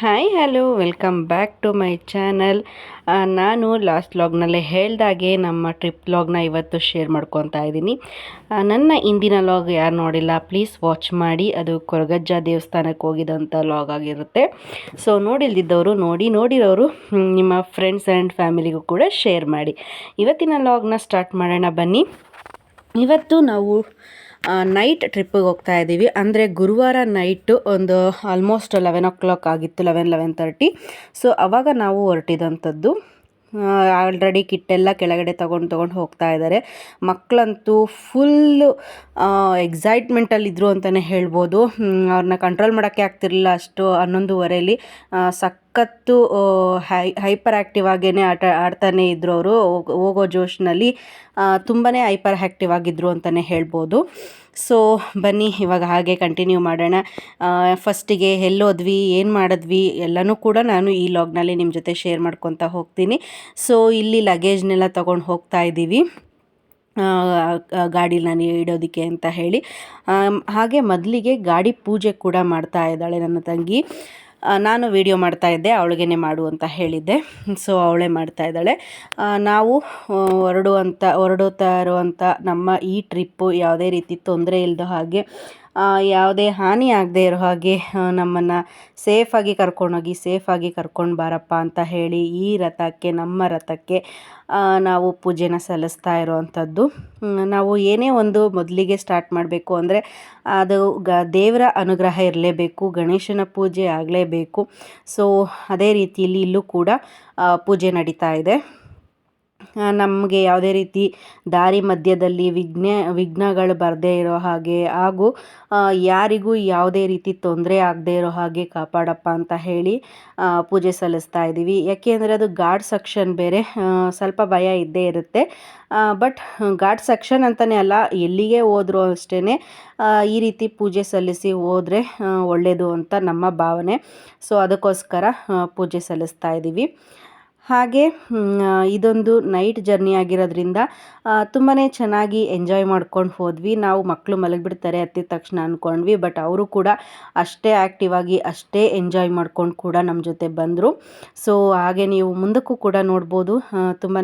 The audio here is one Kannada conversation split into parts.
Hi hello welcome back to my channel ನಾನು ಲಾಸ್ಟ್ ಲಾಗ್ನಲ್ಲೇ ಹೇಳ್ದಾಗೆ ನಮ್ಮ ಟ್ರಿಪ್ ಲಾಗ್ನ ಇವತ್ತು ಶೇರ್ ಮಾಡ್ಕೊತಾ ಇದ್ದೀನಿ. ನನ್ನ ಇಂದಿನ ಲಾಗ್ ಯಾರು ನೋಡಿಲ್ಲ ಪ್ಲೀಸ್ ವಾಚ್ ಮಾಡಿ. ಅದು ಕೊರಗಜ್ಜ ದೇವಸ್ಥಾನಕ್ಕೆ ಹೋಗಿದಂಥ ಲಾಗ್ ಆಗಿರುತ್ತೆ. ಸೊ ನೋಡಿಲ್ದಿದ್ದವರು ನೋಡಿ, ನೋಡಿರೋರು ನಿಮ್ಮ ಫ್ರೆಂಡ್ಸ್ ಆ್ಯಂಡ್ ಫ್ಯಾಮಿಲಿಗೂ ಕೂಡ ಶೇರ್ ಮಾಡಿ. ಇವತ್ತಿನ ಲಾಗ್ನ ಸ್ಟಾರ್ಟ್ ಮಾಡೋಣ ಬನ್ನಿ. ಇವತ್ತು ನಾವು ನೈಟ್ ಟ್ರಿಪ್ಪಿಗೆ ಹೋಗ್ತಾ ಇದ್ದೀವಿ ಅಂದರೆ ಗುರುವಾರ ನೈಟು ಒಂದು ಆಲ್ಮೋಸ್ಟ್ ಲೆವೆನ್ ಓ ಕ್ಲಾಕ್ ಆಗಿತ್ತು ಲೆವೆನ್ ಲೆವೆನ್ ತರ್ಟಿ ಸೊ ಅವಾಗ ನಾವು ಹೊರಟಿದಂಥದ್ದು. ಆಲ್ರೆಡಿ ಕಿಟ್ಟೆಲ್ಲ ಕೆಳಗಡೆ ತೊಗೊಂಡು ತೊಗೊಂಡು ಹೋಗ್ತಾ ಇದ್ದಾರೆ ಮಕ್ಕಳಂತೂ ಫುಲ್ಲು ಎಕ್ಸೈಟ್ಮೆಂಟಲ್ಲಿದ್ದರು ಅಂತಲೇ ಹೇಳ್ಬೋದು. ಅವ್ರನ್ನ ಕಂಟ್ರೋಲ್ ಮಾಡೋಕ್ಕೆ ಆಗ್ತಿರಲಿಲ್ಲ ಅಷ್ಟು ಹನ್ನೊಂದುವರೆಯಲ್ಲಿ ಆ, ಸಖತ್ತು ಹೈ ಹೈಪರ್ ಆ್ಯಕ್ಟಿವ್ ಆಗೇ ಆಟ, ಆಡ್ತಾನೆ ಇದ್ದರು ಅವರು. ಹೋಗೋ ಜೋಶ್ನಲ್ಲಿ ತುಂಬಾ ಹೈಪರ್ ಆ್ಯಕ್ಟಿವ್ ಆಗಿದ್ದರು ಅಂತಲೇ ಹೇಳ್ಬೋದು. ಸೊ, ಬನ್ನಿ, ಇವಾಗ ಹಾಗೆ ಕಂಟಿನ್ಯೂ ಮಾಡೋಣ. ಫಸ್ಟಿಗೆ ಎಲ್ಲೋದ್ವಿ, ಏನು ಮಾಡಿದ್ವಿ, ಎಲ್ಲನೂ ಕೂಡ ನಾನು ಈ ಲಾಗ್ನಲ್ಲಿ ನಿಮ್ಮ ಜೊತೆ ಶೇರ್ ಮಾಡ್ಕೊತಾ ಹೋಗ್ತೀನಿ. ಸೊ, ಇಲ್ಲಿ ಲಗೇಜ್ನೆಲ್ಲ ತೊಗೊಂಡು ಹೋಗ್ತಾ ಇದ್ದೀವಿ. ಗಾಡಿಲಿ ನಾನು ಇಡೋದಕ್ಕೆ ಅಂತ ಹೇಳಿ. ಹಾಗೆ ಮೊದಲಿಗೆ ಗಾಡಿ ಪೂಜೆ ಕೂಡ ಮಾಡ್ತಾ ಇದ್ದಾಳೆ ನನ್ನ ತಂಗಿ. ನಾನು ವಿಡಿಯೋ ಮಾಡ್ತಾ ಇದ್ದೆ, ಅವಳಿಗೇನೆ ಮಾಡು ಅಂತ ಹೇಳಿದ್ದೆ. ಸೊ ಅವಳೇ ಮಾಡ್ತಾ ಇದ್ದಾಳೆ. ನಾವು ಹೊರಡುವಂಥ ಹೊರಡುತ್ತಾ ಇರುವಂಥ ನಮ್ಮ ಈ ಟ್ರಿಪ್ಪು ಯಾವುದೇ ರೀತಿ ತೊಂದರೆ ಇಲ್ಲದ ಹಾಗೆ ಯಾವುದೇ ಹಾನಿ ಆಗದೇ ಇರೋ ಹಾಗೆ ನಮ್ಮನ್ನು ಸೇಫಾಗಿ ಕರ್ಕೊಂಡೋಗಿ ಸೇಫಾಗಿ ಕರ್ಕೊಂಡು ಬಾರಪ್ಪ ಅಂತ ಹೇಳಿ ಈ ರಥಕ್ಕೆ, ನಮ್ಮ ರಥಕ್ಕೆ ನಾವು ಪೂಜೆನ ಸಲ್ಲಿಸ್ತಾ ಇರೋವಂಥದ್ದು. ನಾವು ಏನೇ ಒಂದು ಮೊದಲಿಗೆ ಸ್ಟಾರ್ಟ್ ಮಾಡಬೇಕು ಅಂದರೆ ಅದು ಗ, ದೇವರ ಅನುಗ್ರಹ ಇರಲೇಬೇಕು, ಗಣೇಶನ ಪೂಜೆ ಆಗಲೇಬೇಕು. ಸೊ ಅದೇ ರೀತಿಯಲ್ಲಿ ಇಲ್ಲೂ ಕೂಡ ಪೂಜೆ ನಡೀತಾ ಇದೆ. ನಮಗೆ ಯಾವುದೇ ರೀತಿ ದಾರಿ ಮಧ್ಯದಲ್ಲಿ ವಿಘ್ನ, ವಿಘ್ನಗಳು ಬರದೇ ಇರೋ ಹಾಗೆ ಹಾಗೂ ಯಾರಿಗೂ ಯಾವುದೇ ರೀತಿ ತೊಂದರೆ ಆಗದೆ ಇರೋ ಹಾಗೆ ಕಾಪಾಡಪ್ಪ ಅಂತ ಹೇಳಿ ಪೂಜೆ ಸಲ್ಲಿಸ್ತಾ ಇದ್ದೀವಿ. ಯಾಕೆಂದರೆ ಅದು ಗಾಡ್ ಸೆಕ್ಷನ್ ಬೇರೆ ಸ್ವಲ್ಪ ಭಯ ಇದ್ದೇ ಇರುತ್ತೆ. ಬಟ್ ಗಾಡ್ ಸೆಕ್ಷನ್ ಅಂತಲೇ ಅಲ್ಲ, ಎಲ್ಲಿಗೆ ಹೋದರೂ ಅಷ್ಟೇ ಈ ರೀತಿ ಪೂಜೆ ಸಲ್ಲಿಸಿ ಹೋದರೆ ಒಳ್ಳೆಯದು ಅಂತ ನಮ್ಮ ಭಾವನೆ. ಸೊ ಅದಕ್ಕೋಸ್ಕರ ಪೂಜೆ ಸಲ್ಲಿಸ್ತಾ ಇದ್ದೀವಿ. ಹಾಗೆ ಇದೊಂದು ನೈಟ್ ಜರ್ನಿ ಆಗಿರೋದ್ರಿಂದ ತುಂಬಾ ಚೆನ್ನಾಗಿ ಎಂಜಾಯ್ ಮಾಡ್ಕೊಂಡು ಹೋದ್ವಿ. ನಾವು ಮಕ್ಕಳು ಮಲಗಿಬಿಡ್ತಾರೆ ಹತ್ತಿದ ತಕ್ಷಣ ಅಂದ್ಕೊಂಡ್ವಿ ಬಟ್ ಅವರು ಕೂಡ ಅಷ್ಟೇ ಆ್ಯಕ್ಟಿವ್ ಆಗಿ ಅಷ್ಟೇ ಎಂಜಾಯ್ ಮಾಡ್ಕೊಂಡು ಕೂಡ ನಮ್ಮ ಜೊತೆ ಬಂದರು. ಸೊ ಹಾಗೆ ನೀವು ಮುಂದಕ್ಕೂ ಕೂಡ ನೋಡ್ಬೋದು ತುಂಬಾ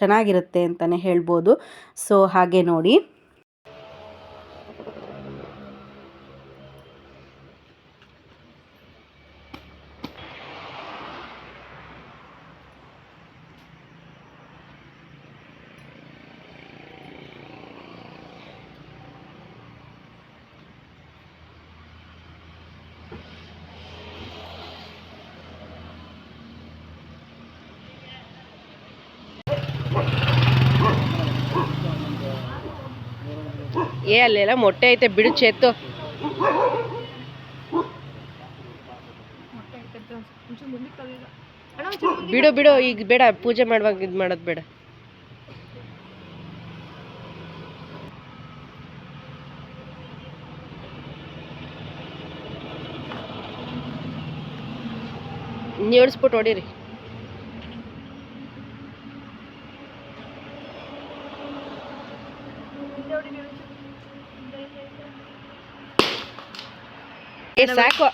ಚೆನ್ನಾಗಿರುತ್ತೆ ಅಂತಲೇ ಹೇಳ್ಬೋದು. ಸೊ ಹಾಗೆ ನೋಡಿ. ಏ ಅಲ್ಲೆಲ್ಲ ಮೊಟ್ಟೆ ಐತೆ ಬಿಡು ಚೇತು ಬಿಡು ಬಿಡು ಈಗ ಬೇಡ ಪೂಜೆ ಮಾಡುವಾಗ ಇದು ಮಾಡೋದು ಬೇಡ. ನೀಡ್ಸ್ಬಿಟ್ಟು ಹೊಡೀರಿ ಏ ಸಾಕು.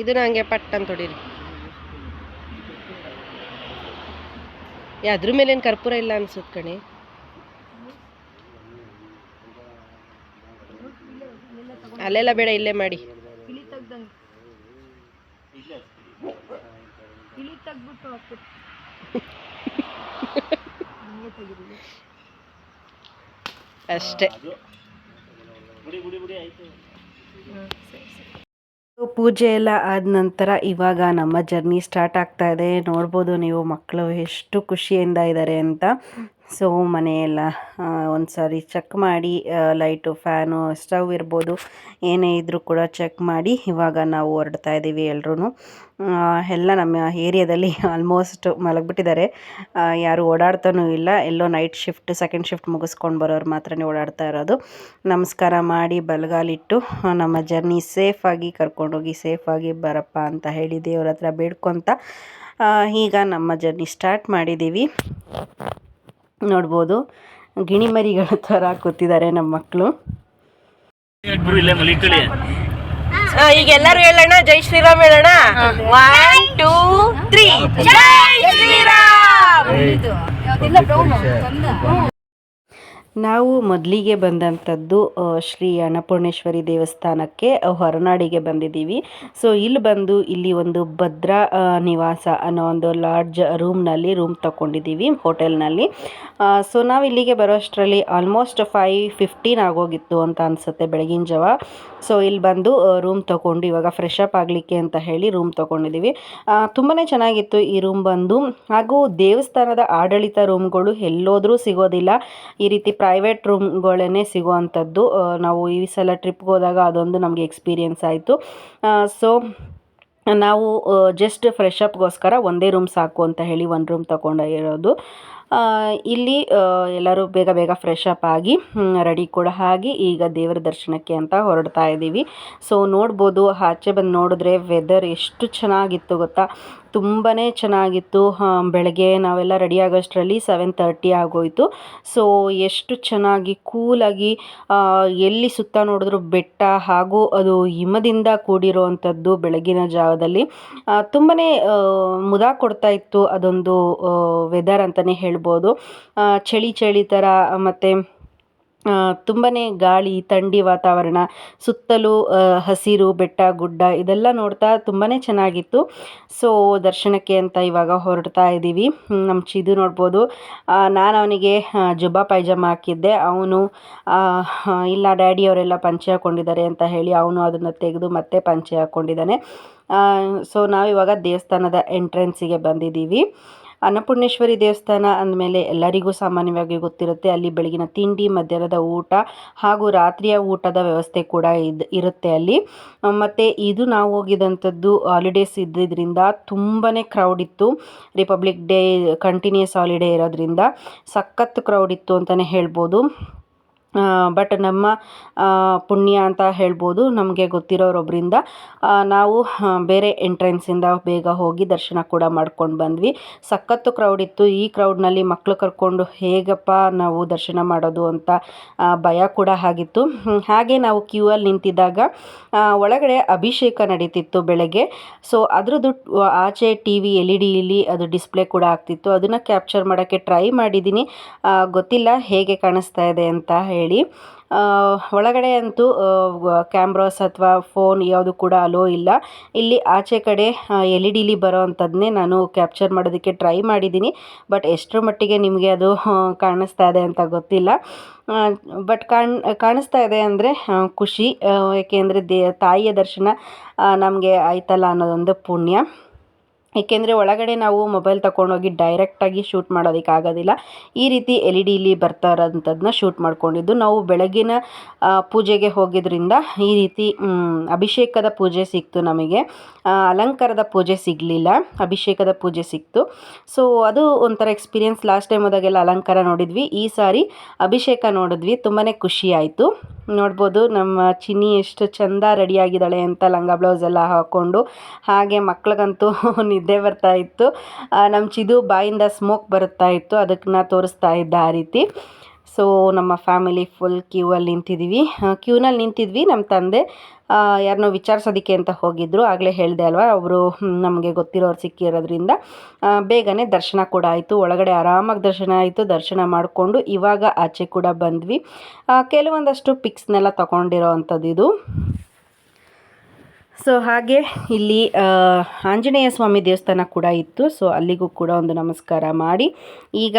ಇದು ಹಂಗೆ ಪಟ್ ಅಂತ ಹೊಡೀರಿ ಅದ್ರ ಮೇಲೆ ಏನು ಕರ್ಪೂರ ಇಲ್ಲ ಅನ್ಸುತ್ತೆ ಕಣೆ. ಅಲ್ಲೆಲ್ಲ ಬೇಡ ಇಲ್ಲೇ ಮಾಡಿ. ಅಷ್ಟೇ. ಪೂಜೆ ಎಲ್ಲ ಆದ ನಂತರ ಇವಾಗ ನಮ್ಮ ಜರ್ನಿ ಸ್ಟಾರ್ಟ್ ಆಗ್ತಾ ಇದೆ. ನೋಡ್ಬೋದು ನೀವು ಮಕ್ಕಳು ಎಷ್ಟು ಖುಷಿಯಿಂದ ಇದ್ದಾರೆ ಅಂತ. ಸೊ ಮನೆಯೆಲ್ಲ ಒಂದು ಸಾರಿ ಚೆಕ್ ಮಾಡಿ ಲೈಟು ಫ್ಯಾನು ಸ್ಟವ್ ಇರ್ಬೋದು, ಏನೇ ಇದ್ದರೂ ಕೂಡ ಚೆಕ್ ಮಾಡಿ ಇವಾಗ ನಾವು ಹೊರಡ್ತಾ ಇದ್ದೀವಿ ಎಲ್ಲರೂ ಎಲ್ಲ ನಮ್ಮ ಏರಿಯಾದಲ್ಲಿ ಆಲ್ಮೋಸ್ಟ್ ಮಲಗಿಬಿಟ್ಟಿದ್ದಾರೆ. ಯಾರು ಓಡಾಡ್ತಾನೂ ಇಲ್ಲ. ಎಲ್ಲೋ ನೈಟ್ ಶಿಫ್ಟ್ ಸೆಕೆಂಡ್ ಶಿಫ್ಟ್ ಮುಗಿಸ್ಕೊಂಡು ಬರೋರು ಮಾತ್ರನೇ ಓಡಾಡ್ತಾ ಇರೋದು. ನಮಸ್ಕಾರ ಮಾಡಿ ಬಲಗಾಲಿಟ್ಟು ನಮ್ಮ ಜರ್ನಿ ಸೇಫಾಗಿ ಕರ್ಕೊಂಡೋಗಿ ಸೇಫಾಗಿ ಬರಪ್ಪ ಅಂತ ಹೇಳಿ ದೇವ್ರ ಹತ್ರ ಬೇಡ್ಕೊತ ಈಗ ನಮ್ಮ ಜರ್ನಿ ಸ್ಟಾರ್ಟ್ ಮಾಡಿದ್ದೀವಿ. ನೋಡ್ಬೋದು. ಗಿಣಿಮರಿಗಳ ಥರ ಕೂತಿದ್ದಾರೆ ನಮ್ಮ ಮಕ್ಕಳು ಇಬ್ರು ಇಲ್ಲೇ ಮಲಿಕಳಿ ಆ, ಈಗ ಎಲ್ಲರೂ ಹೇಳೋಣ? ಜೈ ಶ್ರೀರಾಮ್ ಹೇಳೋಣ? ಒನ್ ಟೂ ತ್ರೀ ಜೈ ಶ್ರೀರಾಮ್! ನಾವು ಮೊದಲಿಗೆ ಬಂದಂಥದ್ದು ಶ್ರೀ ಅನ್ನಪೂರ್ಣೇಶ್ವರಿ ದೇವಸ್ಥಾನಕ್ಕೆ ಹೊರನಾಡಿಗೆ ಬಂದಿದ್ದೀವಿ. ಸೊ, ಇಲ್ಲಿ ಬಂದು ಇಲ್ಲಿ ಒಂದು ಭದ್ರಾ ನಿವಾಸ ಅನ್ನೋ ಒಂದು ಲಾಡ್ಜ್ ರೂಮ್ನಲ್ಲಿ ರೂಮ್ ತಗೊಂಡಿದ್ದೀವಿ ಹೋಟೆಲ್ನಲ್ಲಿ. ಸೊ ನಾವು ಇಲ್ಲಿಗೆ ಬರೋಷ್ಟರಲ್ಲಿ ಆಲ್ಮೋಸ್ಟ್ ಫೈವ್ ಫಿಫ್ಟೀನ್ ಆಗೋಗಿತ್ತು ಅಂತ ಅನಿಸುತ್ತೆ ಬೆಳಗಿನ ಜಾವ. ಸೊ ಇಲ್ಲಿ ಬಂದು ರೂಮ್ ತೊಗೊಂಡು ಇವಾಗ ಫ್ರೆಶ್ ಅಪ್ ಆಗಲಿಕ್ಕೆ ಅಂತ ಹೇಳಿ ರೂಮ್ ತೊಗೊಂಡಿದ್ದೀವಿ ತುಂಬಾ ಚೆನ್ನಾಗಿತ್ತು ಈ ರೂಮ್ ಬಂದು. ಹಾಗೂ ದೇವಸ್ಥಾನದ ಆಡಳಿತ ರೂಮ್ಗಳು ಎಲ್ಲೋದ್ರೂ ಸಿಗೋದಿಲ್ಲ. ಈ ರೀತಿ ಪ್ರೈವೇಟ್ ರೂಮ್ಗಳೇ ಸಿಗುವಂಥದ್ದು. ನಾವು ಈ ಸಲ ಟ್ರಿಪ್ಗೆ ಹೋದಾಗ ಅದೊಂದು ನಮಗೆ ಎಕ್ಸ್ಪೀರಿಯನ್ಸ್ ಆಯಿತು. ಸೊ ನಾವು ಜಸ್ಟ್ ಫ್ರೆಶ್ ಅಪ್ಗೋಸ್ಕರ ಒಂದೇ ರೂಮ್ ಸಾಕು ಅಂತ ಹೇಳಿ ಒಂದು ರೂಮ್ ತಗೊಂಡಿರೋದು ಇಲ್ಲಿ ಎಲ್ಲರೂ ಬೇಗ ಬೇಗ ಫ್ರೆಶ್ ಅಪ್ ಆಗಿ ರೆಡಿ ಕೂಡ ಆಗಿ ಈಗ ದೇವರ ದರ್ಶನಕ್ಕೆ ಅಂತ ಹೊರಡ್ತಾ ಇದ್ದೀವಿ ಸೊ ನೋಡ್ಬೋದು, ಆಚೆ ಬಂದು ನೋಡಿದ್ರೆ ವೆದರ್ ಎಷ್ಟು ಚೆನ್ನಾಗಿತ್ತು ಗೊತ್ತಾ? ತುಂಬಾ ಚೆನ್ನಾಗಿತ್ತು. ಬೆಳಗ್ಗೆ ನಾವೆಲ್ಲ ರೆಡಿ ಆಗೋಷ್ಟರಲ್ಲಿ ಸೆವೆನ್ ತರ್ಟಿ ಆಗೋಯಿತು. ಸೊ ಎಷ್ಟು ಚೆನ್ನಾಗಿ ಕೂಲಾಗಿ ಎಲ್ಲಿ ಸುತ್ತ ನೋಡಿದ್ರು ಬೆಟ್ಟ ಹಾಗೂ ಅದು ಹಿಮದಿಂದ ಕೂಡಿರುವಂಥದ್ದು ಬೆಳಗಿನ ಜಾವದಲ್ಲಿ ತುಂಬಾ ಮುದ ಕೊಡ್ತಾ ಇತ್ತು ಅದೊಂದು ವೆದರ್ ಅಂತಲೇ ಹೇಳ್ಬೋದು. ಚಳಿ ಚಳಿ ಥರ ಮತ್ತು ತುಂಬಾ ಗಾಳಿ, ಥಂಡಿ ವಾತಾವರಣ, ಸುತ್ತಲೂ ಹಸಿರು, ಬೆಟ್ಟ, ಗುಡ್ಡ ಇದೆಲ್ಲ ನೋಡ್ತಾ ತುಂಬಾ ಚೆನ್ನಾಗಿತ್ತು. ಸೊ ದರ್ಶನಕ್ಕೆ ಅಂತ ಇವಾಗ ಹೊರಡ್ತಾ ಇದ್ದೀವಿ ನಮ್ಮ ಚಿದು ನೋಡ್ಬೋದು. ನಾನು ಅವನಿಗೆ ಜುಬ್ಬಾ ಪೈಜಾಮ ಹಾಕಿದ್ದೆ. ಅವನು ಇಲ್ಲ, ಡ್ಯಾಡಿ ಅವರೆಲ್ಲ ಪಂಚೆ ಹಾಕ್ಕೊಂಡಿದ್ದಾರೆ ಅಂತ ಹೇಳಿ ಅವನು ಅದನ್ನು ತೆಗೆದು ಮತ್ತೆ ಪಂಚೆ ಹಾಕ್ಕೊಂಡಿದ್ದಾನೆ ಸೊ ನಾವಿವಾಗ ದೇವಸ್ಥಾನದ ಎಂಟ್ರೆನ್ಸಿಗೆ ಬಂದಿದ್ದೀವಿ. ಅನ್ನಪೂರ್ಣೇಶ್ವರಿ ದೇವಸ್ಥಾನ ಅಂದಮೇಲೆ ಎಲ್ಲರಿಗೂ ಸಾಮಾನ್ಯವಾಗಿ ಗೊತ್ತಿರುತ್ತೆ. ಅಲ್ಲಿ ಬೆಳಗಿನ ತಿಂಡಿ, ಮಧ್ಯಾಹ್ನದ ಊಟ ಹಾಗೂ ರಾತ್ರಿಯ ಊಟದ ವ್ಯವಸ್ಥೆ ಕೂಡ ಇರುತ್ತೆ ಅಲ್ಲಿ. ಮತ್ತು ಇದು ನಾವು ಹೋಗಿದಂಥದ್ದು ಹಾಲಿಡೇಸ್ ಇದ್ದಿದ್ದರಿಂದ ತುಂಬಾ ಕ್ರೌಡ್ ಇತ್ತು. ರಿಪಬ್ಲಿಕ್ ಡೇ ಕಂಟಿನ್ಯೂಸ್ ಹಾಲಿಡೇ ಇರೋದ್ರಿಂದ ಸಖತ್ ಕ್ರೌಡ್ ಇತ್ತು ಅಂತಲೇ ಹೇಳ್ಬೋದು. ಬಟ್ ನಮ್ಮ ಪುಣ್ಯ ಅಂತ ಹೇಳ್ಬೋದು ನಮಗೆ ಗೊತ್ತಿರೋರೊಬ್ಬರಿಂದ ನಾವು ಬೇರೆ ಎಂಟ್ರೆನ್ಸಿಂದ ಬೇಗ ಹೋಗಿ ದರ್ಶನ ಕೂಡ ಮಾಡ್ಕೊಂಡು ಬಂದ್ವಿ. ಸಖತ್ತು ಕ್ರೌಡ್ ಇತ್ತು. ಈ ಕ್ರೌಡ್ನಲ್ಲಿ ಮಕ್ಕಳು ಕರ್ಕೊಂಡು ಹೇಗಪ್ಪ ನಾವು ದರ್ಶನ ಮಾಡೋದು ಅಂತ ಭಯ ಕೂಡ ಆಗಿತ್ತು. ಹಾಗೆ ನಾವು ಕ್ಯೂ ಅಲ್ಲಿ ನಿಂತಿದ್ದಾಗ ಒಳಗಡೆ ಅಭಿಷೇಕ ನಡೀತಿತ್ತು ಬೆಳಗ್ಗೆ. ಸೊ ಅದರದ್ದು ಆಚೆ ಟಿ ವಿ ಎಲ್ ಇ ಡಿಲಿ ಅದು ಡಿಸ್ಪ್ಲೇ ಕೂಡ ಆಗ್ತಿತ್ತು. ಅದನ್ನು ಕ್ಯಾಪ್ಚರ್ ಮಾಡೋಕ್ಕೆ ಟ್ರೈ ಮಾಡಿದ್ದೀನಿ ಗೊತ್ತಿಲ್ಲ ಹೇಗೆ ಕಾಣಿಸ್ತಾ ಇದೆ ಅಂತ ಹೇಳಿ. ಆ, ಒಳಗಡೆ ಅಂತೂ ಕ್ಯಾಮ್ರಾಸ್ ಅಥವಾ ಫೋನ್ ಯಾವುದು ಕೂಡ ಅಲೋ ಇಲ್ಲ. ಇಲ್ಲಿ ಆಚೆ ಕಡೆ ಎಲ್ ಇ ಡಿಲಿ ಬರೋ ಅಂಥದ್ದನ್ನೇ ನಾನು ಕ್ಯಾಪ್ಚರ್ ಮಾಡೋದಕ್ಕೆ ಟ್ರೈ ಮಾಡಿದ್ದೀನಿ. ಬಟ್ ಎಷ್ಟರ ಮಟ್ಟಿಗೆ ನಿಮಗೆ ಅದು ಕಾಣಿಸ್ತಾ ಇದೆ ಅಂತ ಗೊತ್ತಿಲ್ಲ. ಬಟ್ ಕಾಣ್ ಕಾಣಿಸ್ತಾ ಇದೆ ಅಂದರೆ ಖುಷಿ. ಏಕೆಂದರೆ ದೇ ತಾಯಿಯ ದರ್ಶನ ನಮಗೆ ಆಯ್ತಲ್ಲ ಅನ್ನೋದೊಂದು ಪುಣ್ಯ. ಏಕೆಂದರೆ ಒಳಗಡೆ ನಾವು ಮೊಬೈಲ್ ತಗೊಂಡೋಗಿ ಡೈರೆಕ್ಟಾಗಿ ಶೂಟ್ ಮಾಡೋದಕ್ಕೆ ಆಗೋದಿಲ್ಲ. ಈ ರೀತಿ ಎಲ್ ಇ ಡಿಲಿ ಬರ್ತಾ ಇರೋಂಥದ್ದನ್ನ ಶೂಟ್ ಮಾಡಿಕೊಂಡಿದ್ದು. ನಾವು ಬೆಳಗಿನ ಪೂಜೆಗೆ ಹೋಗಿದ್ದರಿಂದ ಈ ರೀತಿ ಅಭಿಷೇಕದ ಪೂಜೆ ಸಿಕ್ತು ನಮಗೆ. ಅಲಂಕಾರದ ಪೂಜೆ ಸಿಗಲಿಲ್ಲ. ಅಭಿಷೇಕದ ಪೂಜೆ ಸಿಕ್ತು. ಸೊ ಅದು ಒಂಥರ ಎಕ್ಸ್ಪೀರಿಯನ್ಸ್ ಲಾಸ್ಟ್ ಟೈಮ್ ಹೋದಾಗೆಲ್ಲ ಅಲಂಕಾರ ನೋಡಿದ್ವಿ. ಈ ಸಾರಿ ಅಭಿಷೇಕ ನೋಡಿದ್ವಿ. ತುಂಬಾ ಖುಷಿ ಆಯಿತು. ನೋಡ್ಬೋದು ನಮ್ಮ ಚಿನ್ನಿ ಎಷ್ಟು ಚಂದ ರೆಡಿಯಾಗಿದ್ದಾಳೆ ಅಂತ ಲಂಗ ಬ್ಲೌಸ್ ಎಲ್ಲ ಹಾಕ್ಕೊಂಡು ಹಾಗೆ ಮಕ್ಳಿಗಂತೂ ನಿದ್ದೆ ಬರ್ತಾ ಇತ್ತು. ನಮ್ಮ ಚಿದು ಬಾಯಿಂದ ಸ್ಮೋಕ್ ಬರುತ್ತಾ ಇತ್ತು ನಾ ತೋರಿಸ್ತಾ ಇದ್ದ ಆ ರೀತಿ. ಸೊ ನಮ್ಮ ಫ್ಯಾಮಿಲಿ ಫುಲ್ ಕ್ಯೂ ಅಲ್ಲಿ ನಿಂತಿದ್ದೀವಿ ಕ್ಯೂನಲ್ಲಿ ನಿಂತಿದ್ವಿ. ನಮ್ಮ ತಂದೆ ಯಾರನ್ನೋ ವಿಚಾರಿಸೋದಕ್ಕೆ ಅಂತ ಹೋಗಿದ್ರು. ಆಗಲೇ ಹೇಳಿದೆ ಅಲ್ವಾ, ಅವರು ನಮಗೆ ಗೊತ್ತಿರೋರು ಸಿಕ್ಕಿರೋದ್ರಿಂದ ಬೇಗನೆ ದರ್ಶನ ಕೂಡ ಆಯಿತು. ಒಳಗಡೆ ಆರಾಮಾಗಿ ದರ್ಶನ ಆಯಿತು. ದರ್ಶನ ಮಾಡಿಕೊಂಡು ಇವಾಗ ಆಚೆ ಕೂಡ ಬಂದ್ವಿ. ಕೆಲವೊಂದಷ್ಟು ಪಿಕ್ಸ್ನೆಲ್ಲ ತಗೊಂಡಿರೋ ಅಂಥದ್ದು ಇದು ಸೊ ಹಾಗೆ ಇಲ್ಲಿ ಆಂಜನೇಯ ಸ್ವಾಮಿ ದೇವಸ್ಥಾನ ಕೂಡ ಇತ್ತು. ಸೊ ಅಲ್ಲಿಗೂ ಕೂಡ ಒಂದು ನಮಸ್ಕಾರ ಮಾಡಿ. ಈಗ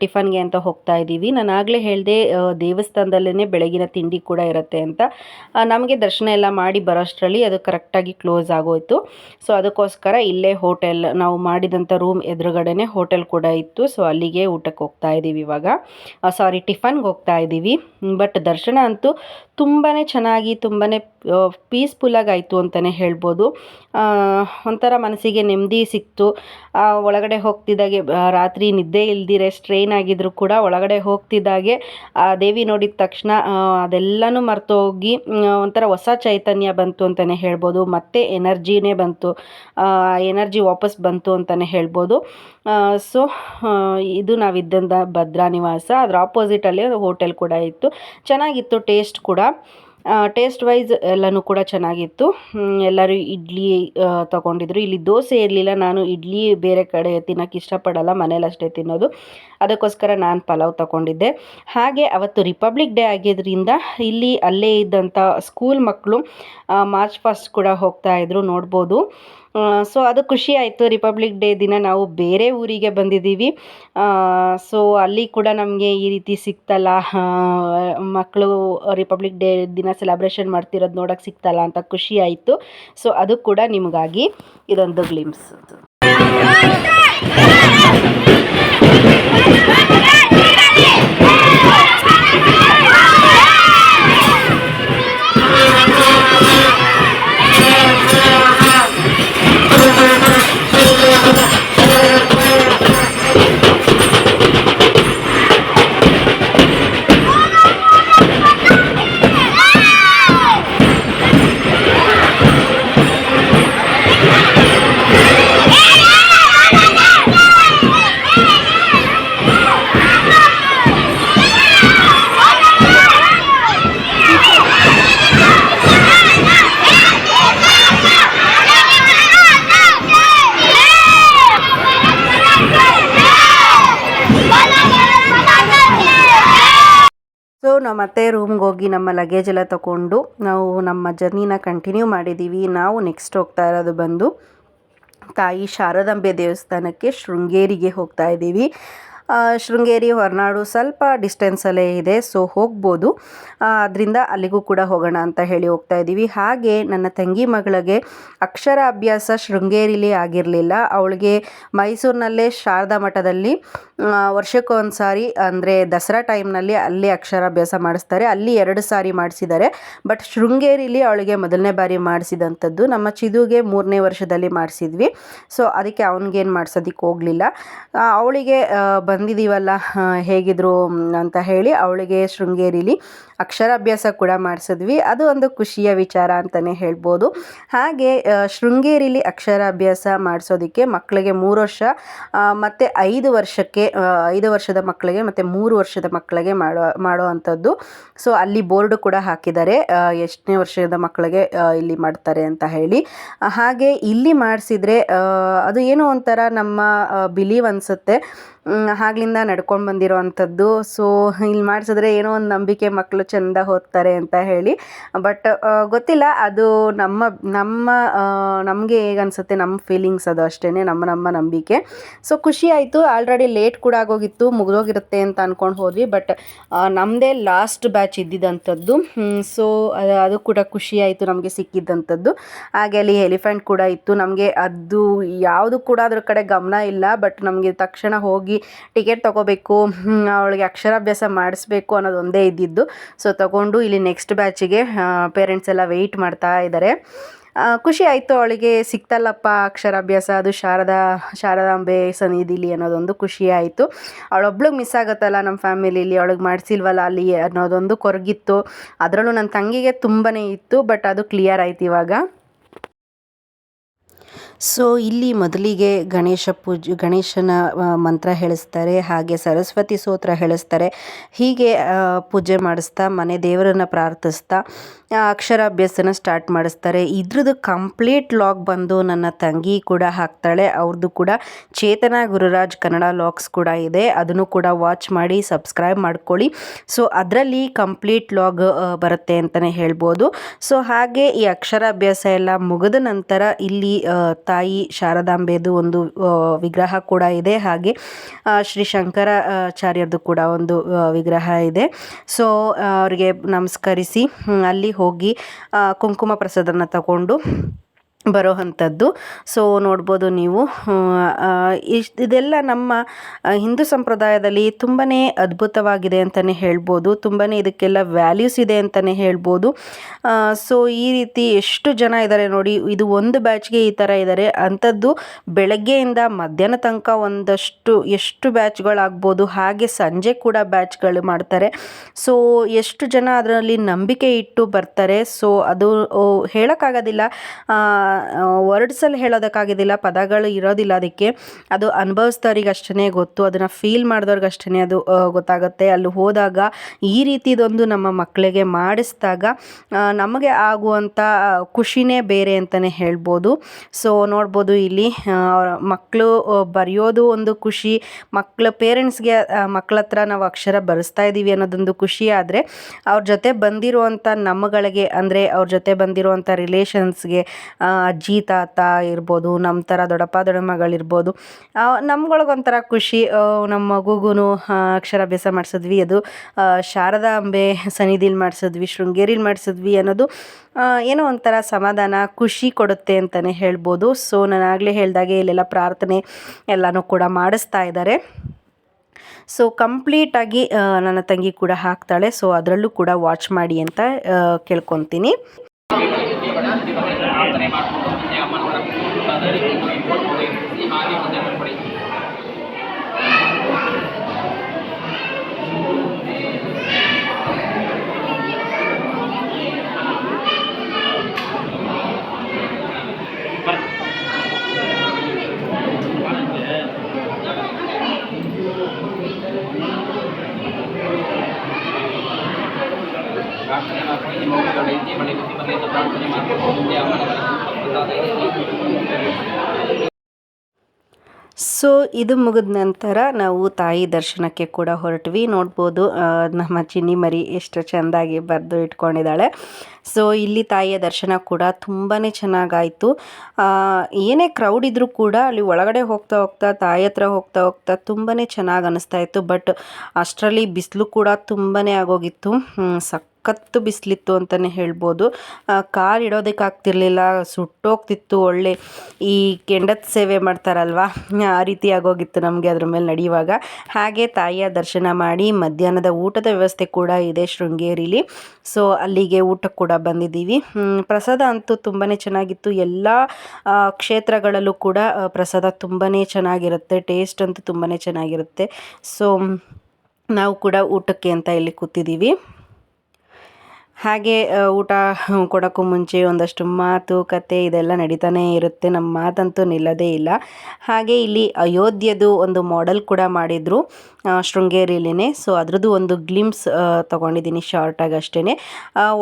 ಟಿಫನ್ಗೆ ಅಂತ ಹೋಗ್ತಾ ಇದ್ದೀವಿ. ನಾನು ಆಗಲೇ ಹೇಳಿದೆ ದೇವಸ್ಥಾನದಲ್ಲೇ ಬೆಳಗಿನ ತಿಂಡಿ ಕೂಡ ಇರುತ್ತೆ ಅಂತ. ನಮಗೆ ದರ್ಶನ ಎಲ್ಲ ಮಾಡಿ ಬರೋಷ್ಟರಲ್ಲಿ ಅದು ಕರೆಕ್ಟಾಗಿ ಕ್ಲೋಸ್ ಆಗೋಯ್ತು. ಸೊ ಅದಕ್ಕೋಸ್ಕರ ಇಲ್ಲೇ ಹೋಟೆಲ್, ನಾವು ಮಾಡಿದಂಥ ರೂಮ್ ಎದುರುಗಡೆನೆ ಹೋಟೆಲ್ ಕೂಡ ಇತ್ತು. ಸೊ ಅಲ್ಲಿಗೆ ಊಟಕ್ಕೆ ಹೋಗ್ತಾ ಇದ್ದೀವಿ ಇವಾಗ. ಸಾರಿ ಟಿಫನ್ಗೆ ಹೋಗ್ತಾ ಇದ್ದೀವಿ. ಬಟ್ ದರ್ಶನ ಅಂತೂ ತುಂಬಾ ಚೆನ್ನಾಗಿ ತುಂಬಾ ಪೀಸ್ಫುಲ್ಲಾಗಿ ಆಯಿತು ಅಂತಲೇ ಹೇಳ್ಬೋದು. ಒಂಥರ ಮನಸ್ಸಿಗೆ ನೆಮ್ಮದಿ ಸಿಕ್ತು. ಒಳಗಡೆ ಹೋಗ್ತಿದ್ದಾಗೆ ರಾತ್ರಿ ನಿದ್ದೆ ಇಲ್ದಿರೆ ಸ್ಟ್ರೈನ್ ಆಗಿದ್ರು ಕೂಡ ಒಳಗಡೆ ಹೋಗ್ತಿದ್ದಾಗೆ, ಆ, ದೇವಿ ನೋಡಿದ ತಕ್ಷಣ ಅದೆಲ್ಲನೂ ಮರ್ತೋಗಿ ಒಂಥರ ಹೊಸ ಚೈತನ್ಯ ಬಂತು ಅಂತಲೇ ಹೇಳ್ಬೋದು. ಮತ್ತೆ ಎನರ್ಜಿನೇ ಬಂತು. ಎನರ್ಜಿ ವಾಪಸ್ ಬಂತು ಅಂತಲೇ ಹೇಳ್ಬೋದು. ಸೊ ಇದು ನಾವಿದ್ದಂಥ ಭದ್ರಾ ನಿವಾಸ. ಅದರ ಆಪೋಸಿಟಲ್ಲಿ ಹೋಟೆಲ್ ಕೂಡ ಇತ್ತು. ಚೆನ್ನಾಗಿತ್ತು ಟೇಸ್ಟ್ ಕೂಡ. ಟೇಸ್ಟ್ ವೈಸ್ ಎಲ್ಲನೂ ಕೂಡ ಚೆನ್ನಾಗಿತ್ತು. ಎಲ್ಲರೂ ಇಡ್ಲಿ ತಗೊಂಡಿದ್ರು. ಇಲ್ಲಿ ದೋಸೆ ಇರಲಿಲ್ಲ, ನಾನು ಇಡ್ಲಿ ಬೇರೆ ಕಡೆ ತಿನ್ನೋಕ್ಕೆ ಇಷ್ಟಪಡಲ್ಲ, ಮನೇಲಿ ಅಷ್ಟೇ ತಿನ್ನೋದು. ಅದಕ್ಕೋಸ್ಕರ ನಾನು ಪಲಾವ್ ತಗೊಂಡಿದ್ದೆ. ಹಾಗೆ ಅವತ್ತು ರಿಪಬ್ಲಿಕ್ ಡೇ ಆಗಿದ್ದರಿಂದ ಇಲ್ಲಿ ಅಲ್ಲೇ ಇದ್ದಂಥ ಸ್ಕೂಲ್ ಮಕ್ಕಳು ಮಾರ್ಚ್ ಫಸ್ಟ್ ಕೂಡ ಹೋಗ್ತಾ ಇದ್ರು, ನೋಡ್ಬೋದು. ಸೊ ಅದು ಖುಷಿ ಆಯಿತು. ರಿಪಬ್ಲಿಕ್ ಡೇ ದಿನ ನಾವು ಬೇರೆ ಊರಿಗೆ ಬಂದಿದ್ದೀವಿ. ಸೊ ಅಲ್ಲಿ ಕೂಡ ನಮಗೆ ಈ ರೀತಿ ಸಿಕ್ತಲ್ಲ. ಮಕ್ಕಳು ರಿಪಬ್ಲಿಕ್ ಡೇ ದಿನ ಸೆಲೆಬ್ರೇಷನ್ ಮಾಡ್ತಿರೋದು ನೋಡೋಕ್ಕೆ ಸಿಕ್ತಲ್ಲ ಅಂತ ಖುಷಿ ಆಯಿತು. ಸೊ ಅದು ಕೂಡ ನಿಮಗಾಗಿ ಇದೊಂದು ಗ್ಲಿಮ್ಸ್ ನಾವು ಮತ್ತೆ ರೂಮ್ಗೆ ಹೋಗಿ ನಮ್ಮ ಲಗೇಜ್ ಎಲ್ಲ ತಗೊಂಡು ನಾವು ನಮ್ಮ ಜರ್ನಿನ ಕಂಟಿನ್ಯೂ ಮಾಡಿದ್ದೀವಿ ನಾವು ನೆಕ್ಸ್ಟ್ ಹೋಗ್ತಾ ಇರೋದು ಬಂದು ತಾಯಿ ಶಾರದಾಂಬೆ ದೇವಸ್ಥಾನಕ್ಕೆ ಶೃಂಗೇರಿಗೆ ಹೋಗ್ತಾ ಇದ್ದೀವಿ. ಶೃಂಗೇರಿ ಹೊರನಾಡು ಸ್ವಲ್ಪ ಡಿಸ್ಟೆನ್ಸಲ್ಲೇ ಇದೆ ಸೊ ಹೋಗ್ಬೋದು. ಅದರಿಂದ ಅಲ್ಲಿಗೂ ಕೂಡ ಹೋಗೋಣ ಅಂತ ಹೇಳಿ ಹೋಗ್ತಾ ಇದ್ದೀವಿ. ಹಾಗೆ ನನ್ನ ತಂಗಿ ಮಗಳಿಗೆ ಅಕ್ಷರ ಅಭ್ಯಾಸ ಶೃಂಗೇರಿಲಿ ಆಗಿರಲಿಲ್ಲ. ಅವಳಿಗೆ ಮೈಸೂರಿನಲ್ಲೇ ಶಾರದಾ ಮಠದಲ್ಲಿ ವರ್ಷಕ್ಕೊಂದು ಸಾರಿ ಅಂದರೆ ದಸರಾ ಟೈಮ್ನಲ್ಲಿ ಅಲ್ಲಿ ಅಕ್ಷರಾಭ್ಯಾಸ ಮಾಡಿಸ್ತಾರೆ. ಅಲ್ಲಿ ಎರಡು ಸಾರಿ ಮಾಡಿಸಿದ್ದಾರೆ. ಬಟ್ ಶೃಂಗೇರಿಲಿ ಅವಳಿಗೆ ಮೊದಲನೇ ಬಾರಿ ಮಾಡಿಸಿದಂಥದ್ದು ನಮ್ಮ ಚಿದುಗೆ ಮೂರನೇ ವರ್ಷದಲ್ಲಿ ಮಾಡಿಸಿದ್ವಿ. ಸೊ ಅದಕ್ಕೆ ಅವನಿಗೇನು ಮಾಡಿಸೋದಕ್ಕೆ ಹೋಗಲಿಲ್ಲ. ಅವಳಿಗೆ ಆ, ಹೇಗಿದ್ರು ಅಂತ ಹೇಳಿ ಅವಳಿಗೆ ಶೃಂಗೇರಿಲಿ ಅಕ್ಷರಾಭ್ಯಾಸ ಕೂಡ ಮಾಡಿಸಿದ್ವಿ. ಅದು ಒಂದು ಖುಷಿಯ ವಿಚಾರ ಅಂತಲೇ ಹೇಳ್ಬೋದು. ಹಾಗೆ ಶೃಂಗೇರಿಲಿ ಅಕ್ಷರಾಭ್ಯಾಸ ಮಾಡಿಸೋದಕ್ಕೆ ಮಕ್ಕಳಿಗೆ ಮೂರು ವರ್ಷ ಮತ್ತು ಐದು ವರ್ಷಕ್ಕೆ ಐದು ವರ್ಷದ ಮಕ್ಕಳಿಗೆ ಮತ್ತು ಮೂರು ವರ್ಷದ ಮಕ್ಕಳಿಗೆ ಮಾಡೋ ಮಾಡೋ ಅಂಥದ್ದು ಸೊ ಅಲ್ಲಿ ಬೋರ್ಡು ಕೂಡ ಹಾಕಿದ್ದಾರೆ ಎಷ್ಟನೇ ವರ್ಷದ ಮಕ್ಕಳಿಗೆ ಇಲ್ಲಿ ಮಾಡ್ತಾರೆ ಅಂತ ಹೇಳಿ. ಹಾಗೆ ಇಲ್ಲಿ ಮಾಡಿಸಿದರೆ ಅದು ಏನೋ ಒಂಥರ ನಮ್ಮ ಬಿಲೀವ್ ಅನಿಸುತ್ತೆ. ಆಗ್ಲಿಂದ ನಡ್ಕೊಂಡು ಬಂದಿರೋ ಅಂಥದ್ದು ಸೊ ಇಲ್ಲಿ ಮಾಡಿಸಿದ್ರೆ ಏನೋ ಒಂದು ನಂಬಿಕೆ ಮಕ್ಕಳು ಚೆಂದ ಓದ್ತಾರೆ ಅಂತ ಹೇಳಿ. ಬಟ್ ಗೊತ್ತಿಲ್ಲ. ಅದು ನಮ್ಮ ನಮ್ಮ ನಮಗೆ ಹೇಗೆ ಅನಿಸುತ್ತೆ ನಮ್ಮ ಫೀಲಿಂಗ್ಸ್ ಅದು ಅಷ್ಟೇ ನಮ್ಮ ನಮ್ಮ ನಂಬಿಕೆ. ಸೊ ಖುಷಿ ಆಯಿತು. ಆಲ್ರೆಡಿ ಲೇಟ್ ಕೂಡ ಆಗೋಗಿತ್ತು. ಮುಗಿದೋಗಿರುತ್ತೆ ಅಂತ ಅಂದ್ಕೊಂಡು ಹೋದ್ವಿ. ಬಟ್ ನಮ್ಮದೇ ಲಾಸ್ಟ್ ಬ್ಯಾಚ್ ಇದ್ದಿದ್ದಂಥದ್ದು ಸೊ ಅದು ಕೂಡ ಖುಷಿ ಆಯಿತು ನಮಗೆ ಸಿಕ್ಕಿದ್ದಂಥದ್ದು ಹಾಗೆ ಅಲ್ಲಿ ಎಲಿಫೆಂಟ್ ಕೂಡ ಇತ್ತು. ನಮಗೆ ಅದು ಯಾವುದು ಕೂಡ ಅದ್ರ ಕಡೆ ಗಮನ ಇಲ್ಲ. ಬಟ್ ನಮಗೆ ತಕ್ಷಣ ಹೋಗಿ ಟಿಕೆಟ್ ತೊಗೋಬೇಕು ಅವಳಿಗೆ ಅಕ್ಷರಾಭ್ಯಾಸ ಮಾಡಿಸ್ಬೇಕು ಅನ್ನೋದು ಒಂದೇ ಇದ್ದಿದ್ದು. ಸೊ ತಗೊಂಡು ಇಲ್ಲಿ ನೆಕ್ಸ್ಟ್ ಬ್ಯಾಚಿಗೆ ಪೇರೆಂಟ್ಸ್ ಎಲ್ಲ ವೆಯ್ಟ್ ಮಾಡ್ತಾ ಇದ್ದಾರೆ ಖುಷಿ ಆಯಿತು ಅವಳಿಗೆ, ಸಿಕ್ತಲ್ಲಪ್ಪ ಅಕ್ಷರಾಭ್ಯಾಸ, ಅದು ಶಾರದಾ, ಶಾರದಾಂಬೆ ಸನ್ನಿಧಿಲಿ ಅನ್ನೋದೊಂದು ಖುಷಿ ಆಯಿತು. ಅವಳೊಬ್ಳಿಗೆ ಮಿಸ್ ಆಗುತ್ತಲ್ಲ ನಮ್ಮ ಫ್ಯಾಮಿಲಿಲಿ ಅವಳಿಗೆ ಮಾಡಿಸಿಲ್ವಲ್ಲ ಅಲ್ಲಿ ಅನ್ನೋದೊಂದು ಕೊರಗಿತ್ತು. ಅದರಲ್ಲೂ ನನ್ನ ತಂಗಿಗೆ ತುಂಬಾ ಇತ್ತು ಬಟ್ ಅದು ಕ್ಲಿಯರ್ ಆಯ್ತು ಇವಾಗ. ಸೊ ಇಲ್ಲಿ ಮೊದಲಿಗೆ ಗಣೇಶ ಪೂಜೆ, ಗಣೇಶನ ಮಂತ್ರ ಹೇಳಿಸ್ತಾರೆ, ಹಾಗೆ ಸರಸ್ವತಿ ಸ್ತೋತ್ರ ಹೇಳಿಸ್ತಾರೆ. ಹೀಗೆ ಪೂಜೆ ಮಾಡಿಸ್ತಾ, ಮನೆ ದೇವರನ್ನು ಪ್ರಾರ್ಥಿಸ್ತಾ ಅಕ್ಷರಾಭ್ಯಾಸನ ಸ್ಟಾರ್ಟ್ ಮಾಡಿಸ್ತಾರೆ. ಇದ್ರದ್ದು ಕಂಪ್ಲೀಟ್ ಲಾಗ್ ಬಂದು ನನ್ನ ತಂಗಿ ಕೂಡ ಹಾಕ್ತಾಳೆ. ಅವ್ರದ್ದು ಕೂಡ ಚೇತನ ಗುರುರಾಜ್ ಕನ್ನಡ ಲಾಗ್ಸ್ ಕೂಡ ಇದೆ. ಅದನ್ನು ಕೂಡ ವಾಚ್ ಮಾಡಿ ಸಬ್ಸ್ಕ್ರೈಬ್ ಮಾಡ್ಕೊಳ್ಳಿ. ಸೊ ಅದರಲ್ಲಿ ಕಂಪ್ಲೀಟ್ ಲಾಗ್ ಬರುತ್ತೆ ಅಂತಲೇ ಹೇಳ್ಬೋದು. ಸೊ ಹಾಗೆ ಈ ಅಕ್ಷರಾಭ್ಯಾಸ ಎಲ್ಲ ಮುಗಿದ ನಂತರ ಇಲ್ಲಿ ತಾಯಿ ಶಾರದಾಂಬೆದು ಒಂದು ವಿಗ್ರಹ ಕೂಡ ಇದೆ. ಹಾಗೆ ಶ್ರೀ ಶಂಕರಾಚಾರ್ಯರದು ಕೂಡ ಒಂದು ವಿಗ್ರಹ ಇದೆ. ಸೊ ಅವರಿಗೆ ನಮಸ್ಕರಿಸಿ ಅಲ್ಲಿ ಹೋಗಿ ಕುಂಕುಮ ಪ್ರಸಾದನ ತಗೊಂಡು ಬರೋ ಅಂಥದ್ದು. ಸೊ ನೋಡ್ಬೋದು ನೀವು. ಇಷ್ಟು ಇದೆಲ್ಲ ನಮ್ಮ ಹಿಂದೂ ಸಂಪ್ರದಾಯದಲ್ಲಿ ತುಂಬಾ ಅದ್ಭುತವಾಗಿದೆ ಅಂತಲೇ ಹೇಳ್ಬೋದು. ತುಂಬಾ ಇದಕ್ಕೆಲ್ಲ ವ್ಯಾಲ್ಯೂಸ್ ಇದೆ ಅಂತಲೇ ಹೇಳ್ಬೋದು. ಸೊ ಈ ರೀತಿ ಎಷ್ಟು ಜನ ಇದ್ದಾರೆ ನೋಡಿ, ಇದು ಒಂದು ಬ್ಯಾಚ್ಗೆ ಈ ಥರ ಇದ್ದಾರೆ ಅಂಥದ್ದು ಬೆಳಗ್ಗೆಯಿಂದ ಮಧ್ಯಾಹ್ನ ತನಕ ಒಂದಷ್ಟು, ಎಷ್ಟು ಬ್ಯಾಚ್ಗಳಾಗ್ಬೋದು ಹಾಗೆ ಸಂಜೆ ಕೂಡ ಬ್ಯಾಚ್ಗಳು ಮಾಡ್ತಾರೆ. ಸೊ ಎಷ್ಟು ಜನ ಅದರಲ್ಲಿ ನಂಬಿಕೆ ಇಟ್ಟು ಬರ್ತಾರೆ. ಸೊ ಅದು ಹೇಳೋಕ್ಕಾಗೋದಿಲ್ಲ. ವರ್ಡ್ಸಲ್ಲಿ ಹೇಳೋದಕ್ಕಾಗೋದಿಲ್ಲ ಪದಗಳು ಇರೋದಿಲ್ಲ ಅದಕ್ಕೆ. ಅದು ಅನುಭವಿಸ್ದವ್ರಿಗೆ ಅಷ್ಟೇ ಗೊತ್ತು, ಅದನ್ನು ಫೀಲ್ ಮಾಡಿದವ್ರಿಗೆ ಅಷ್ಟೇ ಅದು ಗೊತ್ತಾಗುತ್ತೆ. ಅಲ್ಲಿ ಹೋದಾಗ ಈ ರೀತಿದೊಂದು ನಮ್ಮ ಮಕ್ಕಳಿಗೆ ಮಾಡಿಸಿದಾಗ ನಮಗೆ ಆಗುವಂಥ ಖುಷಿನೇ ಬೇರೆ ಅಂತಲೇ ಹೇಳ್ಬೋದು. ಸೊ ನೋಡ್ಬೋದು ಇಲ್ಲಿ ಮಕ್ಕಳು ಬರೆಯೋದು ಒಂದು ಖುಷಿ ಮಕ್ಕಳ ಪೇರೆಂಟ್ಸ್ಗೆ ಮಕ್ಕಳ ಹತ್ರ ನಾವು ಅಕ್ಷರ ಬರೆಸ್ತಾ ಇದ್ದೀವಿ ಅನ್ನೋದೊಂದು ಖುಷಿ ಆದರೆ, ಅವ್ರ ಜೊತೆ ಬಂದಿರುವಂಥ ನಮ್ಮಗಳಿಗೆ, ಅಂದರೆ ಅವ್ರ ಜೊತೆ ಬಂದಿರುವಂಥ ರಿಲೇಷನ್ಸ್ಗೆ ಅಜ್ಜಿ, ತಾತ ಇರ್ಬೋದು ನಮ್ಮ ಥರ ದೊಡ್ಡಪ್ಪ ದೊಡ್ಡಮ್ಮಗಳಿರ್ಬೋದು ನಮ್ಗಳಿಗೊಂಥರ ಖುಷಿ ನಮ್ಮ ಮಗುಗೂ ಅಕ್ಷರಾಭ್ಯಾಸ ಮಾಡಿಸಿದ್ವಿ. ಅದು ಶಾರದಾಂಬೆ ಸನ್ನಿಧಿಲಿ ಮಾಡಿಸಿದ್ವಿ, ಶೃಂಗೇರಿಲಿ ಮಾಡಿಸಿದ್ವಿ ಅನ್ನೋದು ಏನೋ ಒಂಥರ ಸಮಾಧಾನ, ಖುಷಿ ಕೊಡುತ್ತೆ ಅಂತಲೇ ಹೇಳ್ಬೋದು. ಸೊ ನಾನು ಆಗಲೇ ಹೇಳಿದಾಗೆ ಇಲ್ಲೆಲ್ಲ ಪ್ರಾರ್ಥನೆ ಎಲ್ಲನೂ ಕೂಡ ಮಾಡಿಸ್ತಾ ಇದ್ದಾರೆ. ಸೊ, ಕಂಪ್ಲೀಟಾಗಿ ನನ್ನ ತಂಗಿ ಕೂಡ ಹಾಕ್ತಾಳೆ. ಸೊ, ಅದರಲ್ಲೂ ಕೂಡ ವಾಚ್ ಮಾಡಿ ಅಂತ ಆ, ಕೇಳ್ಕೊತೀನಿ ಪ್ರಾರ್ಥನೆ ಮಾಡ್ಕೊಂಡು ಮೌಲ್ಯಗಳು ಐತಿ ಮಳೆ ಬಿಸಿ ಬಂದೈತೆ ಪ್ರಾರ್ಥನೆ ಮಾಡ್ಕೊಂಡು ಮುಂದೆ ಅಮ್ಮನವರ ಪ್ರಸಾದ ಐತಿ ಸೊ ಇದು ಮುಗಿದ ನಂತರ ನಾವು ತಾಯಿ ದರ್ಶನಕ್ಕೆ ಕೂಡ ಹೊರಟ್ವಿ. ನೋಡ್ಬೋದು ನಮ್ಮ ಚಿನ್ನಿ ಮರಿ ಎಷ್ಟು ಚೆಂದಾಗಿ ಬರೆದು ಇಟ್ಕೊಂಡಿದ್ದಾಳೆ. ಸೊ ಇಲ್ಲಿ ತಾಯಿಯ ದರ್ಶನ ಕೂಡ ತುಂಬಾ ಚೆನ್ನಾಗಾಯಿತು. ಏನೇ ಕ್ರೌಡ್ ಇದ್ದರೂ ಕೂಡ ಅಲ್ಲಿ ಒಳಗಡೆ ಹೋಗ್ತಾ ಹೋಗ್ತಾ ತಾಯಿ ಹತ್ರ ಹೋಗ್ತಾ ಹೋಗ್ತಾ ತುಂಬಾ ಚೆನ್ನಾಗಿ ಅನ್ನಿಸ್ತಾ ಇತ್ತು. ಬಟ್ ಅಷ್ಟರಲ್ಲಿ ಬಿಸಿಲು ಕೂಡ ತುಂಬಾ ಆಗೋಗಿತ್ತು. ಹ್ಮ್, ಸಖತ್ತು ಬಿಸಿಲಿತ್ತು ಅಂತಲೇ ಹೇಳ್ಬೋದು. ಕಾಲು ಇಡೋದಕ್ಕಾಗ್ತಿರ್ಲಿಲ್ಲ, ಸುಟ್ಟೋಗ್ತಿತ್ತು, ಒಳ್ಳೆ ಈ ಕೆಂಡದ ಸೇವೆ ಮಾಡ್ತಾರಲ್ವಾ? ಆ ರೀತಿ ಆಗೋಗಿತ್ತು ನಮಗೆ ಅದ್ರ ಮೇಲೆ ನಡೆಯುವಾಗ. ಹಾಗೆ ತಾಯಿಯ ದರ್ಶನ ಮಾಡಿ ಮಧ್ಯಾಹ್ನದ ಊಟದ ವ್ಯವಸ್ಥೆ ಕೂಡ ಇದೆ ಶೃಂಗೇರಿಲಿ. ಸೊ ಅಲ್ಲಿಗೆ ಊಟ ಕೂಡ ಬಂದಿದ್ದೀವಿ. ಪ್ರಸಾದ ಅಂತೂ ತುಂಬಾ ಚೆನ್ನಾಗಿತ್ತು. ಎಲ್ಲ ಕ್ಷೇತ್ರಗಳಲ್ಲೂ ಕೂಡ ಪ್ರಸಾದ ತುಂಬಾ ಚೆನ್ನಾಗಿರುತ್ತೆ. ಟೇಸ್ಟ್ ಅಂತೂ ತುಂಬಾ ಚೆನ್ನಾಗಿರುತ್ತೆ. ಸೊ ನಾವು ಕೂಡ ಊಟಕ್ಕೆ ಅಂತ ಇಲ್ಲಿ ಕೂತಿದ್ದೀವಿ. ಹಾಗೆ ಊಟ ಕೊಡೋಕ್ಕೂ ಮುಂಚೆ ಒಂದಷ್ಟು ಮಾತು, ಕತೆ ಇದೆಲ್ಲ ನಡೀತಾನೇ ಇರುತ್ತೆ. ನಮ್ಮ ಮಾತಂತೂ ನಿಲ್ಲೋದೇ ಇಲ್ಲ. ಹಾಗೆ ಇಲ್ಲಿ ಅಯೋಧ್ಯದು ಒಂದು ಮಾಡೆಲ್ ಕೂಡ ಮಾಡಿದರು ಶೃಂಗೇರಿಲಿನೇ. ಸೊ ಅದರದ್ದು ಒಂದು ಗ್ಲಿಮ್ಸ್ ತೊಗೊಂಡಿದ್ದೀನಿ ಶಾರ್ಟಾಗಿ ಅಷ್ಟೇ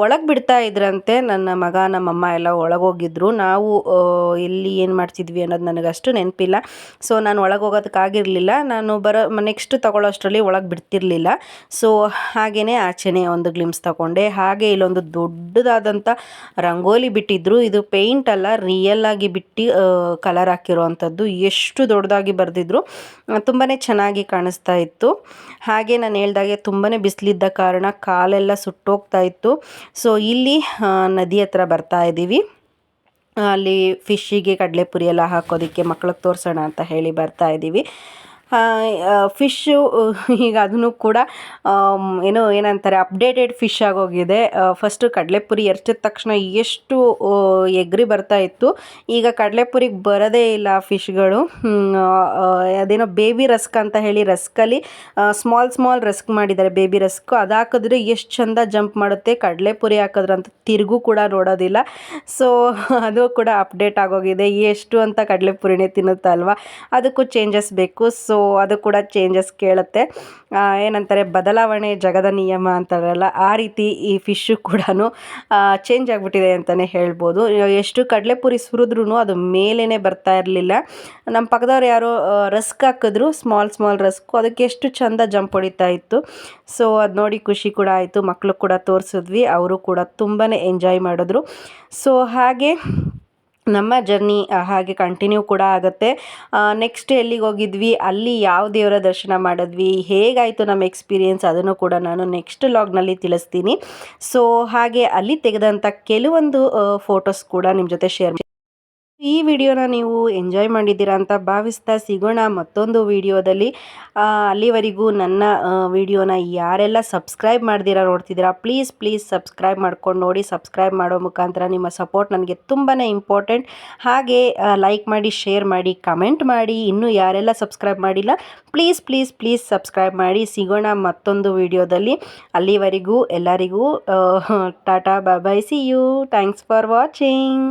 ಒಳಗೆ ಬಿಡ್ತಾ ಇದ್ರಂತೆ. ನನ್ನ ಮಗ, ನಮ್ಮಮ್ಮ ಎಲ್ಲ ಒಳಗೋಗಿದ್ರು. ನಾವು ಇಲ್ಲಿ ಏನು ಮಾಡ್ತಿದ್ವಿ ಅನ್ನೋದು ನನಗಷ್ಟು ನೆನಪಿಲ್ಲ. ಸೊ ನಾನು ಒಳಗೆ ಹೋಗೋದಕ್ಕಾಗಿರಲಿಲ್ಲ ನಾನು ಬರೋ ನೆಕ್ಸ್ಟ್ ತಗೊಳ್ಳೋ ಅಷ್ಟರಲ್ಲಿ ಒಳಗೆ ಬಿಡ್ತಿರ್ಲಿಲ್ಲ. ಸೊ ಹಾಗೆಯೇ ಆಚೆನೇ ಒಂದು ಗ್ಲಿಮ್ಸ್ ತೊಗೊಂಡೆ. ಹಾಗೆ ಇಲ್ಲೊಂದು ದೊಡ್ಡದಾದಂಥ ರಂಗೋಲಿ ಬಿಟ್ಟಿದ್ರು. ಇದು ಪೇಂಟ್ ಅಲ್ಲ ರಿಯಲ್ ಆಗಿ ಬಿಟ್ಟು ಕಲರ್ ಹಾಕಿರುವಂಥದ್ದು. ಎಷ್ಟು ದೊಡ್ಡದಾಗಿ ಬರೆದಿದ್ರು ತುಂಬಾ ಚೆನ್ನಾಗಿ ಕಾಣಿಸ್ತಾ ಇತ್ತು. ಹಾಗೆ ನಾನು ಹೇಳ್ದಾಗೆ ತುಂಬಾ ಬಿಸಿಲಿದ್ದ ಕಾರಣ ಕಾಲೆಲ್ಲ ಸುಟ್ಟೋಗ್ತಾ ಇತ್ತು. ಸೊ ಇಲ್ಲಿ ನದಿ ಹತ್ರ ಬರ್ತಾ ಇದ್ದೀವಿ. ಅಲ್ಲಿ ಫಿಶ್ಶಿಗೆ ಕಡಲೆಪುರಿ ಎಲ್ಲ ಹಾಕೋದಕ್ಕೆ ಮಕ್ಳಿಗೆ ತೋರಿಸೋಣ ಅಂತ ಹೇಳಿ ಬರ್ತಾ ಇದ್ದೀವಿ. ಫಿಶ್ಶು ಈಗ ಅದನ್ನು ಕೂಡ ಏನು ಏನೋ ಏನಂತಾರೆ ಅಪ್ಡೇಟೆಡ್ ಫಿಶ್ ಆಗೋಗಿದೆ. ಫಸ್ಟು ಕಡಲೆಪುರಿ ಎರಚಿದ ತಕ್ಷಣ ಎಷ್ಟು ಎಗ್ರಿ ಬರ್ತಾ ಇತ್ತು. ಈಗ ಕಡಲೆಪುರಿಗೆ ಬರೋದೇ ಇಲ್ಲ ಫಿಶ್ಗಳು ಅದೇನೋ ಬೇಬಿ ರಸ್ಕ್ ಅಂತ ಹೇಳಿ ರಸ್ಕಲ್ಲಿ ಸ್ಮಾಲ್ ಸ್ಮಾಲ್ ರಸ್ಕ್ ಮಾಡಿದ್ದಾರೆ ಬೇಬಿ ರಸ್ಕು ಅದು ಹಾಕಿದ್ರೆ ಎಷ್ಟು ಚಂದ ಜಂಪ್ ಮಾಡುತ್ತೆ. ಕಡಲೆಪುರಿ ಹಾಕಿದ್ರಂತ ತಿರುಗೂ ಕೂಡ ನೋಡೋದಿಲ್ಲ. ಸೊ ಅದು ಕೂಡ ಅಪ್ಡೇಟ್ ಆಗೋಗಿದೆ. ಎಷ್ಟು ಅಂತ ಕಡಲೆಪುರಿನೇ ತಿನ್ನುತ್ತಲ್ವ ಅದಕ್ಕೂ ಚೇಂಜಸ್ ಬೇಕು. ಸೊ ಅದು ಕೂಡ ಚೇಂಜಸ್ ಕೇಳುತ್ತೆ. ಏನಂತಾರೆ, ಬದಲಾವಣೆ ಜಗದ ನಿಯಮ ಅಂತಾರಲ್ಲ, ಆ ರೀತಿ ಈ ಫಿಶ್ಶು ಕೂಡ ಚೇಂಜ್ ಆಗಿಬಿಟ್ಟಿದೆ ಅಂತಲೇ ಹೇಳ್ಬೋದು. ಎಷ್ಟು ಕಡಲೆಪುರಿ ಸುರಿದ್ರೂ ಅದು ಮೇಲೇ ಬರ್ತಾ ಇರಲಿಲ್ಲ. ನಮ್ಮ ಪಕ್ಕದವ್ರು ಯಾರೋ ರಸ್ಕ್ ಹಾಕಿದ್ರು ಸ್ಮಾಲ್ ಸ್ಮಾಲ್ ರಸ್ಕು, ಅದಕ್ಕೆ ಎಷ್ಟು ಚಂದ ಜಂಪ್ ಹೊಡಿತಾ ಇತ್ತು. ಸೊ ಅದು ನೋಡಿ ಖುಷಿ ಕೂಡ ಆಯಿತು ಮಕ್ಕಳು ಕೂಡ ತೋರಿಸಿದ್ವಿ, ಅವರು ಕೂಡ ತುಂಬಾ ಎಂಜಾಯ್ ಮಾಡಿದ್ರು. ಸೊ ಹಾಗೆ ನಮ್ಮ ಜರ್ನಿ ಹಾಗೆ ಕಂಟಿನ್ಯೂ ಕೂಡ ಆಗುತ್ತೆ. ನೆಕ್ಸ್ಟ್ ಎಲ್ಲಿಗೆ ಹೋಗಿದ್ವಿ, ಅಲ್ಲಿ ಯಾವ ದೇವರ ದರ್ಶನ ಮಾಡಿದ್ವಿ, ಹೇಗಾಯಿತು ನಮ್ಮ ಎಕ್ಸ್ಪೀರಿಯೆನ್ಸ್ ಅದನ್ನು ಕೂಡ ನಾನು ನೆಕ್ಸ್ಟ್ ಲಾಗ್ನಲ್ಲಿ ತಿಳಿಸ್ತೀನಿ. ಸೊ ಹಾಗೆ ಅಲ್ಲಿ ತೆಗೆದಂಥ ಕೆಲವೊಂದು ಫೋಟೋಸ್ ಕೂಡ ನಿಮ್ಮ ಜೊತೆ ಶೇರ್ ಈ ವಿಡಿಯೋನ ನೀವು ಎಂಜಾಯ್ ಮಾಡಿದ್ದೀರಾ ಅಂತ ಭಾವಿಸ್ತಾ ಸಿಗೋಣ ಮತ್ತೊಂದು ವಿಡಿಯೋದಲ್ಲಿ. ಅಲ್ಲಿವರೆಗೂ ನನ್ನ ವಿಡಿಯೋನ ಯಾರೆಲ್ಲ ಸಬ್ಸ್ಕ್ರೈಬ್ ಮಾಡ್ದಿರಾ ನೋಡ್ತಿದ್ದೀರಾ, ಪ್ಲೀಸ್ ಪ್ಲೀಸ್ ಸಬ್ಸ್ಕ್ರೈಬ್ ಮಾಡ್ಕೊಂಡು ನೋಡಿ. ಸಬ್ಸ್ಕ್ರೈಬ್ ಮಾಡೋ ಮುಖಾಂತರ ನಿಮ್ಮ ಸಪೋರ್ಟ್ ನನಗೆ ತುಂಬಾ ಇಂಪಾರ್ಟೆಂಟ್. ಹಾಗೆ ಲೈಕ್ ಮಾಡಿ, ಶೇರ್ ಮಾಡಿ, ಕಮೆಂಟ್ ಮಾಡಿ. ಇನ್ನೂ ಯಾರೆಲ್ಲ ಸಬ್ಸ್ಕ್ರೈಬ್ ಮಾಡಿಲ್ಲ, ಪ್ಲೀಸ್ ಪ್ಲೀಸ್ ಪ್ಲೀಸ್ ಸಬ್ಸ್ಕ್ರೈಬ್ ಮಾಡಿ. ಸಿಗೋಣ ಮತ್ತೊಂದು ವಿಡಿಯೋದಲ್ಲಿ. ಅಲ್ಲಿವರೆಗೂ ಎಲ್ಲರಿಗೂ tata bye see you. Thanks for watching.